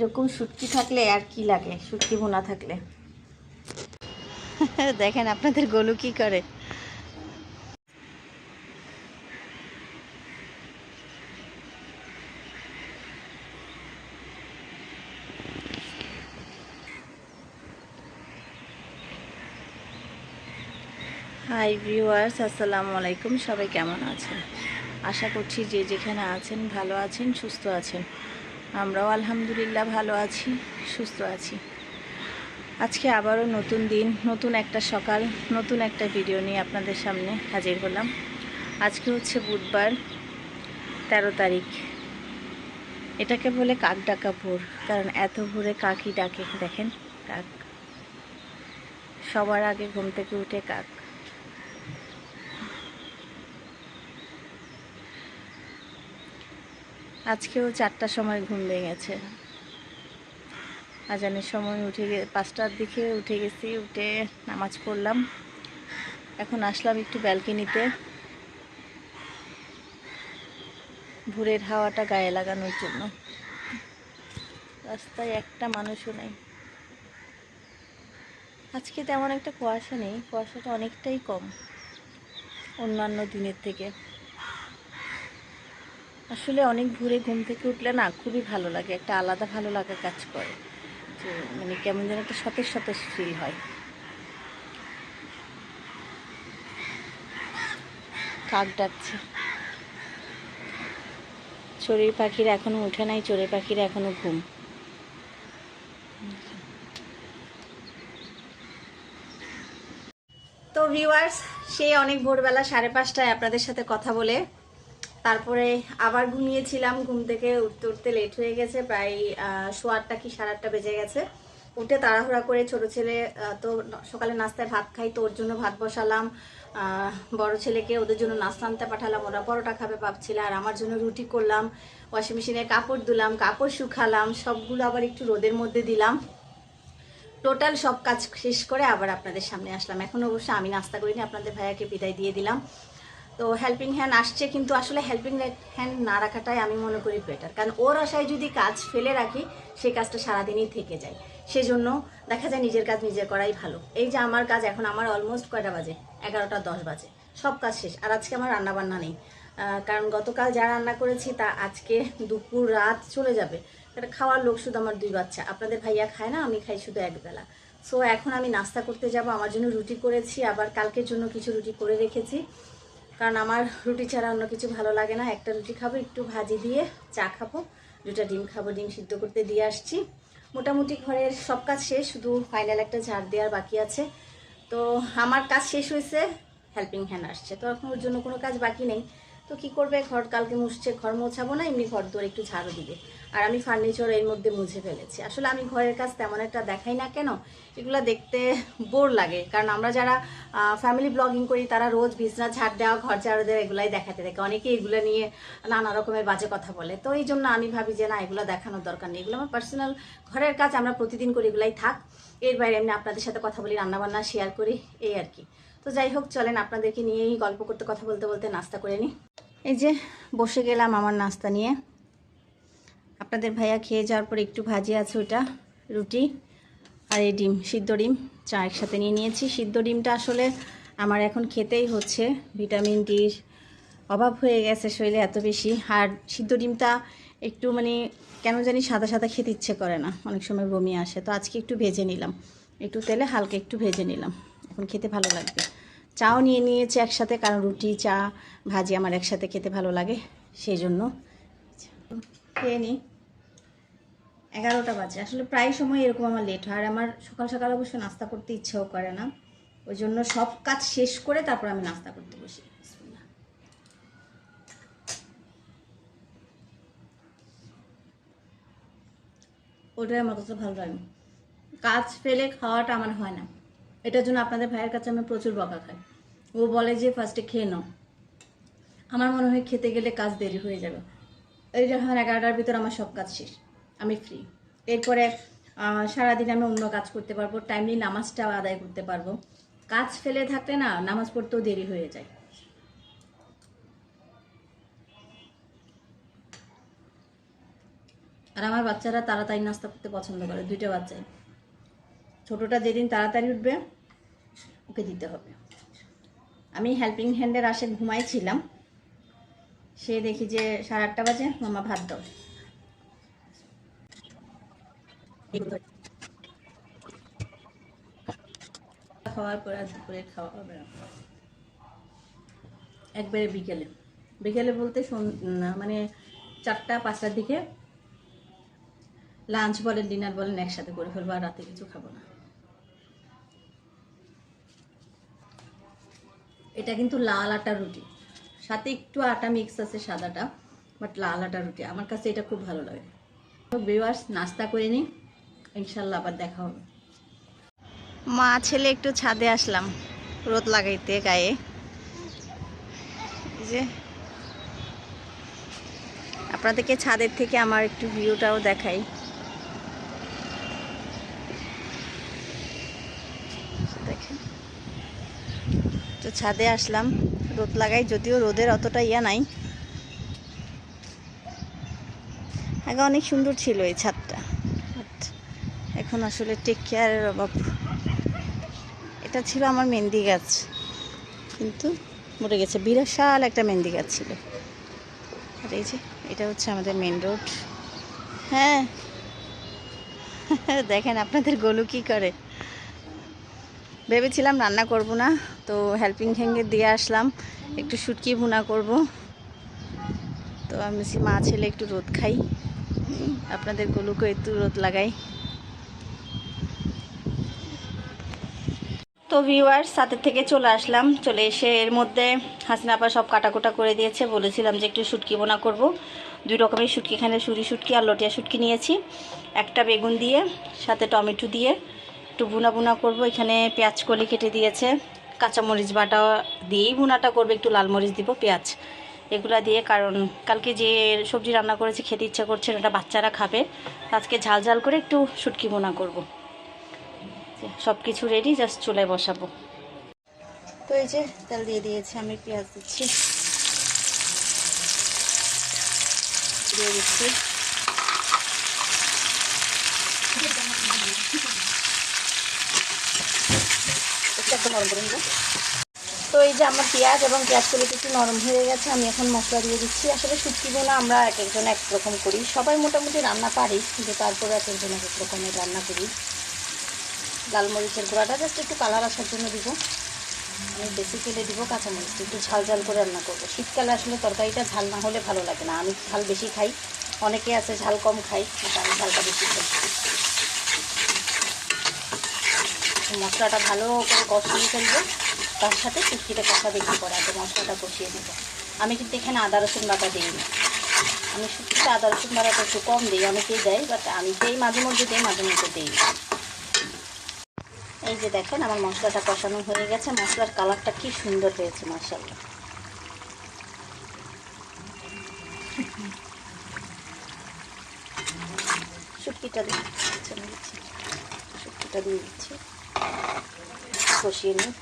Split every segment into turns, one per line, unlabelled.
এরকম শুটকি থাকলে আর কি লাগে? শুটকি বোনা থাকলে। দেখেন আপনাদের গলু কি করে। হাই ভিউয়ার্স আসসালামু আলাইকুম। সবাই কেমন আছেন? আশা করছি যে যেখানে আছেন, ভালো আছেন, সুস্থ আছেন। আমরাও আলহামদুলিল্লাহ ভালো আছি, সুস্থ আছি। আজকে আবারও নতুন দিন, নতুন একটা সকাল, নতুন একটা ভিডিও নিয়ে আপনাদের সামনে হাজির হলাম। আজকে হচ্ছে বুধবার, তেরো তারিখ। এটাকে বলে কাক ডাকা ভোর, কারণ এত ভোরে কাকই ডাকে, দেখেন, কাক। সবার আগে ঘুম থেকে উঠে কাক। আজকেও চারটার সময় ঘুম ভেঙেছে। আজানের সময় উঠে পাঁচটার দিকে উঠে গেছি, উঠে নামাজ পড়লাম। এখন আসলাম একটু ব্যালকনিতে। ভোরের হাওয়াটা গায়ে লাগানোর জন্য। রাস্তায় একটা মানুষও নেই। আজকে তেমন একটা কুয়াশা নেই, কুয়াশাটা অনেকটাই কম অন্যান্য দিনের থেকে। আসলে অনেক ভোরে ঘুম থেকে উঠলে না খুবই ভালো লাগে, একটা আলাদা ভালো লাগা কাজ করে। যে মানে কেমন যেন একটা সতেজ সতেজ ফিল হয়। কাক ডাকছে? চড়ুই পাখির এখনও উঠে নাই, চড়ুই পাখির এখনও ঘুম। তো ভিউয়ার্স সেই অনেক ভোরবেলা সাড়ে পাঁচটায় আপনাদের সাথে কথা বলে তারপরে আবার ঘুমিয়েছিলাম, ঘুম থেকে উঠতে উঠতে লেট হয়ে গেছে, প্রায় সোয়া আটটা কি সাড়ে আটটা বেজে গেছে। উঠে তাড়াহুড়া করে ছোট ছেলে তো সকালে নাস্তায় ভাত খাই, তো ওর জন্য ভাত বসালাম। বড় ছেলেকে ওদের জন্য নাস্তা আনতে পাঠালাম, ওরা পরোটা খাবে ভাবছিল, আর আমার জন্য রুটি করলাম ওয়াশিং মেশিনে কাপড় ধুলাম, কাপড় শুকালাম, সবগুলো আবার একটু রোদের মধ্যে দিলাম। টোটাল সব কাজ শেষ করে আবার আপনাদের সামনে আসলাম। এখন অবশ্য আমি নাস্তা করিনি, আপনাদের ভাইয়াকে বিদায় দিয়ে দিলাম। তো হেল্পিং হ্যান্ড আসছে, কিন্তু আসলে হেল্পিং হ্যান্ড না রাখাটাই আমি মনে করি বেটার কারণ ওর আশায় যদি কাজ ফেলে রাখি সেই কাজটা সারাদিনই থেকে যায়। সেজন্য দেখা যায় নিজের কাজ নিজে করাই ভালো। এই যে আমার কাজ এখন আমার অলমোস্ট কয়টা বাজে? এগারোটা, দশ বাজে। সব কাজ শেষ। আর আজকে আমার রান্না বান্না নেই কারণ গতকাল যা রান্না করেছি, তা আজকে দুপুর রাত চলে যাবে। এটা খাওয়ার লোক শুধু আমার দুই বাচ্চা। আপনাদের ভাইয়া খায় না, আমি খাই শুধু একবেলা। সো এখন আমি নাস্তা করতে যাব। আমার জন্য রুটি করেছি, আবার কালকের জন্য কিছু রুটি করে রেখেছি। কারণ আমার রুটি ছাড়া অন্য কিছু ভালো লাগে না। একটা রুটি খাব, একটু ভাজি দিয়ে চা খাব। দুটা ডিম খাব, ডিম সিদ্ধ করতে দিয়ে আসছি। মোটামুটি ঘরের সব কাজ শেষ, শুধু ফাইনাল একটা ঝাড় দেওয়ার বাকি আছে। তো আমার কাজ শেষ হয়েছে হেল্পিং হ্যান্ড আসছে। তো এখন ওর জন্য কোনো কাজ বাকি নেই। তো কি করবে? ঘর কালকে মুছছে, ঘর মোছাবো না, এমনি ঘর দৌড়ে একটু ঝাড়ও দিবে। আর আমি ফার্নিচার এর মধ্যে মুছে ফেলেছি। আসলে আমি ঘরের কাজ তেমন একটা দেখাই না কেন? এগুলো দেখতে বোর লাগে। কারণ আমরা যারা ফ্যামিলি ব্লগিং করি, তারা রোজ বিছনা, ঝাড় দেওয়া, ঘর ঝাড়ু দেওয়া এগুলাই দেখাতে দেখে অনেকে এগুলো নিয়ে নানা রকমের বাজে কথা বলে। তো এই জন্য আমি ভাবি যে, না, এগুলো দেখানোর দরকার নেই। এগুলো আমার পার্সোনাল ঘরের কাজ, আমরা প্রতিদিন করি, এগুলাই থাক। এর বাইরে এমনি আপনাদের সাথে কথা বলি, রান্নাবান্না শেয়ার করি, এই আর কি। তো যাই হোক, চলেন আপনাদেরকে নিয়েই গল্প করতে, কথা বলতে বলতে নাস্তা করে নিই। এই যে, বসে গেলাম আমার নাস্তা নিয়ে। আপনাদের ভাইয়া খেয়ে যাওয়ার পর একটু ভাজি আছে ওটা, রুটি আর এই ডিম, সিদ্ধ ডিম। চা একসাথে নিয়ে নিয়েছি। সিদ্ধ ডিমটা আসলে আমার এখন খেতেই হচ্ছে। ভিটামিন ডির অভাব হয়ে গেছে শরীরে এত বেশি। আর সিদ্ধ ডিমটা একটু মানে কেন জানি সাদা সাদা খেতে ইচ্ছে করে না। অনেক সময় বমি আসে। তো আজকে একটু ভেজে নিলাম। একটু তেলে হালকা একটু ভেজে নিলাম। এখন খেতে ভালো লাগবে। চাও নিয়ে নিয়েছি একসাথে কারণ রুটি, চা, ভাজি আমার একসাথে খেতে ভালো লাগে। সেই জন্য খেয়ে নিই। এগারোটা বাজে। আসলে প্রায় সময় এরকম আমার লেট হয়। আর আমার সকাল সকাল অবশ্য নাস্তা করতে ইচ্ছেও করে না। ওই জন্য সব কাজ শেষ করে তারপর আমি নাস্তা করতে বসি। ওটাই আমার কাছে ভালো লাগে কাজ ফেলে খাওয়াটা আমার হয় না। এটার জন্য আপনাদের ভাইয়ের কাছে আমি প্রচুর বকা খাই। ও বলে যে ফার্স্টে খেয়ে নাও। আমার মনে হয় খেতে গেলে কাজ দেরি হয়ে যাবে। এই যখন এগারোটার ভিতর আমার সব কাজ শেষ। আমি ফ্রি এরপরে সারাদিন আমি অন্য কাজ করতে পারব টাইমলি নামাজটাও আদায় করতে পারব। কাজ ফেলে থাকলে না, নামাজ পড়তেও দেরি হয়ে যায়। আর আমার বাচ্চারা তাড়াতাড়ি নাস্তা করতে পছন্দ করে, দুইটা বাচ্চাই ছোটোটা যেদিন তাড়াতাড়ি উঠবে, ওকে দিতে হবে। আমি হেল্পিং হ্যান্ডের আসে ঘুমাইছিলাম সে দেখি যে সাড়ে আটটা বাজে, মামা ভাত দাও। খাওয়ার দুপুরে খাওয়া হবে একবারে বিকেলে। বিকেলে বলতে মানে চারটা, পাঁচটার দিকে লাঞ্চ বলেন ডিনার বলেন, একসাথে করে ফেলব আর রাতে কিছু খাব না। এটা কিন্তু লাল আটা রুটি। সাথে একটু আটা মিক্স আছে সাদাটা বাট লাল আটা রুটি। আমার কাছে এটা খুব ভালো লাগে। ভিউয়ার্স নাস্তা করে নিই। ইনশাল্লাহ আবার দেখা হবে। মা ছেলে একটু ছাদে আসলাম, রোদ লাগাইতে গায়ে। যে, আপনাদেরকে ছাদের থেকে আমার একটু ভিউটাও দেখাই। তো ছাদে আসলাম, রোদ লাগাই, যদিও রোদের অতটা ইয়া নাই। আগে অনেক সুন্দর ছিল এই ছাদটা। এখন আসলে টেক কেয়ারের অভাব। এটা ছিল আমার মেহেন্দি গাছ। কিন্তু মরে গেছে। বিরাশাল একটা মেহেন্দি গাছ ছিল। আর এই যে, এটা হচ্ছে আমাদের মেন রোড হ্যাঁ। দেখেন আপনাদের গোলু কি করে। ভেবেছিলাম রান্না করব না, তো হেল্পিং হ্যাঙ্গে দিয়ে আসলাম। একটু শুটকি ভুনা করব। তো আমি মা, ছেলে, একটু রোদ খাই। আপনাদের গোলুকে একটু রোদ লাগাই। তো ভিউয়ার্স সাথের থেকে চলে আসলাম। চলে এসে এর মধ্যে হাসিনা আপা সব কাটাকুটা করে দিয়েছে। বলেছিলাম যে একটু শুটকি বোনা করব। দুই রকমের শুটকি, এখানে সুরি শুটকি আর লটিয়া শুটকি নিয়েছি। একটা বেগুন দিয়ে, সাথে টমেটো দিয়ে একটু বুনা বুনা করব। এখানে পেঁয়াজ কলি কেটে দিয়েছে। কাঁচামরিচ বাটা দিয়েই বুনাটা করবে। একটু লাল মরিচ দিব, পেঁয়াজ। এগুলা দিয়ে কারণ কালকে যে সবজি রান্না করেছি, খেতে ইচ্ছা করছে এটা বাচ্চারা খাবে। আজকে ঝাল ঝাল করে একটু শুটকি বোনা করব। সব কিছু রেডি জাস্ট চুলায় বসাবো। তো এই যে তেল দিয়ে দিয়েছি, আমি পেঁয়াজ দিচ্ছি। দিয়ে দিচ্ছি। তো এই যে আমার পেঁয়াজ এবং পেঁয়াজ কলিটা একটু নরম হয়ে গেছে, আমি এখন মশলা দিয়ে দিচ্ছি। আসলে শুটকি বোনা আমরা এক একজন এক রকম করি। সবাই মোটামুটি রান্না পারি, কিন্তু তারপরে এক একজন এক এক রকমের রান্না করি। লাল মরিচের গুঁড়াটা জাস্ট একটু কালার আসার জন্য দিব। আমি বেশি তেলে দিব কাঁচামরিচ, একটু ঝাল ঝাল করে রান্না করব। শীতকালে আসলে তরকারিটা ঝাল না হলে ভালো লাগে না। আমি ঝাল বেশি খাই, অনেকে আছে ঝাল কম খাই আমি ঝালটা বেশি খাই। মশলাটা ভালো করে কষিয়ে ফেলব, তার সাথে শুটকিটা কষা বেশি করে আগে মশলাটা কষিয়ে নেব। আমি কিন্তু এখানে আদা রসুন বাটা দিই না আমি শুটকিটা আদা রসুন বাটাটা একটু কম দিই, অনেকেই দেয় বাট আমি যেই মাঝে মধ্যে, দিই মাঝে মধ্যে দিই। এই যে দেখেন আমার মশলাটা কষানো হয়ে গেছে। মশলার কালারটা কি সুন্দর হয়েছে মশলাটা শুটকিটা দিয়ে দিচ্ছি শুটকিটা দিয়ে দিচ্ছি। কষিয়ে নিই।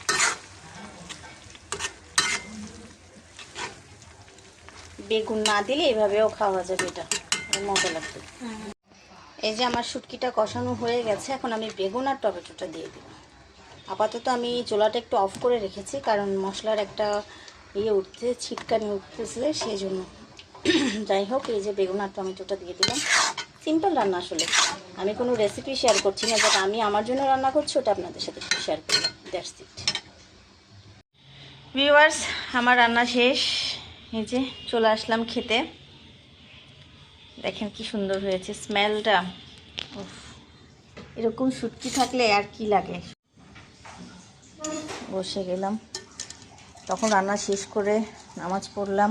বেগুন না দিলে এভাবেও খাওয়া যাবে এটা মজা লাগবে। এই যে আমার শুটকিটা কষানো হয়ে গেছে এখন আমি বেগুন আর টমেটোটা দিয়ে দিব আপাতত আমি চোলাটা একটু অফ করে রেখেছি, কারণ মশলার একটা ইয়ে উঠতে ছিটকানি উঠতেছে সেই জন্য যাই হোক, এই যে বেগুন আর টমেটোটা দিয়ে দিলাম। সিম্পল রান্না আসলে। আমি কোনো রেসিপি শেয়ার করছি না বাট আমি আমার জন্য রান্না করছি, ওটা আপনাদের সাথে শেয়ার করলাম। দ্যাটস ইট ভিউয়ার্স আমার রান্না শেষ। এই যে চলে আসলাম খেতে। দেখেন কি সুন্দর হয়েছে স্মেলটা এরকম সুটকি থাকলে আর কি লাগে? বসে গেলাম। তখন রান্না শেষ করে নামাজ পড়লাম।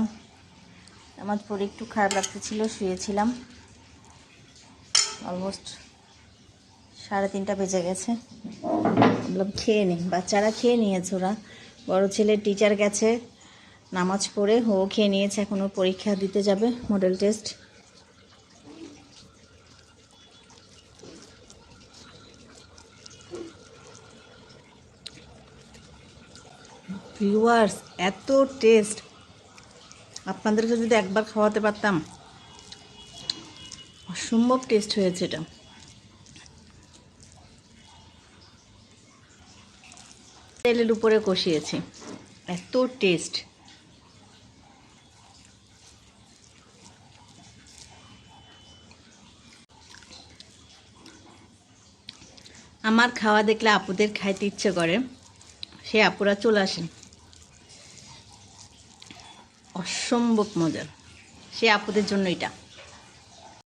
নামাজ পড়ে একটু খারাপ লাগতেছিল, শুয়েছিলাম। অলমোস্ট সাড়ে তিনটা বেজে গেছে। বললাম, খেয়ে নি, বাচ্চারা খেয়ে নিয়েছে ওরা। বড় ছেলে টিচার গেছে, নামাজ পড়ে, ও খেয়ে নিয়েছে, এখন ওর পরীক্ষা দিতে যাবে মডেল টেস্ট ভিউয়ার্স এত টেস্ট আপনাদেরকে যদি একবার খাওয়াতে পারতাম, অসম্ভব টেস্ট হয়েছে এটা। তেলের উপরে কষিয়েছি। এত টেস্ট আমার খাওয়া দেখলে আপুদের খাইতে ইচ্ছে করে, সে আপুরা চলে আসেন। অসম্ভব মজার। সে আপুদের জন্য এটা।